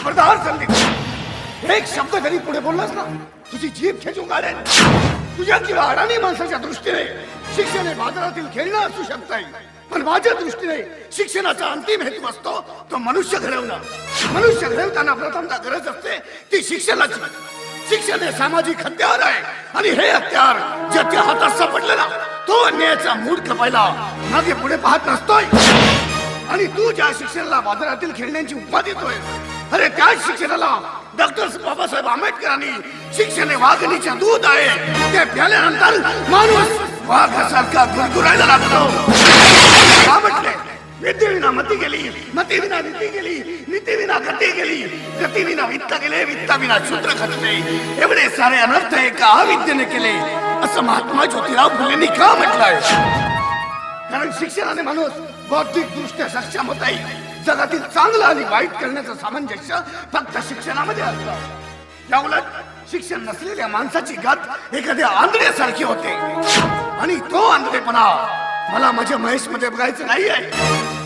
खबरदार संदीप एक शब्द जरी पुढे बोललास ना तुझी जीभ खेचून काढेल तुझ्या किंवा अडाणी माणसाच्या दृष्टीने शिक्षण हे बाजारातील खेळणं असू शकतंय पण माझ्या दृष्टीने शिक्षणाचा अंतिम हेतू असतो तो मनुष्य घडवणं. मनुष्य घडवताना प्रथमता गरज असते ती शिक्षणाची. शिक्षण हे सामाजिक हत्यार आहे आणि हे हत्यार ज्याच्या हातात सापडलं ना तो अन्यायाचा मूड खपायला मागे पुढे पाहत नसतोय. आणि तू ज्या शिक्षणाला बाजारातील खेळण्यांची उपमा देतोय अरे त्याच शिक्षणाला? डॉक्टर बाबासाहेब आंबेडकरांनी शिक्षण हे वाघणीचे दूध आहे. ते प्याल्यानंतर माणूस वाघासारखा गुरगुरायला लागतो. का म्हटले विद्येविना मती गेली मतीविना नीती गेली नीतीविना गती गेली गतीविना वित्त गेले वित्ताविना शूद्र खचले. एवढे सारे अनर्थ एका अविद्येने केले. असं महात्मा ज्योतिराव फुलेंनी का म्हटलंय? कारण शिक्षणाने माणूस बौद्धिक दृष्ट्या सक्षम होत आहे. जगातील चांगलं आणि वाईट करण्याचं सामंजस्य फक्त शिक्षणामध्ये असतं. या उलट शिक्षण नसलेल्या माणसाची गत एखाद्या आंधळ्यासारखी होते. आणि तो आंधळेपणा मला माझ्या महेशमध्ये बघायचं नाही आहे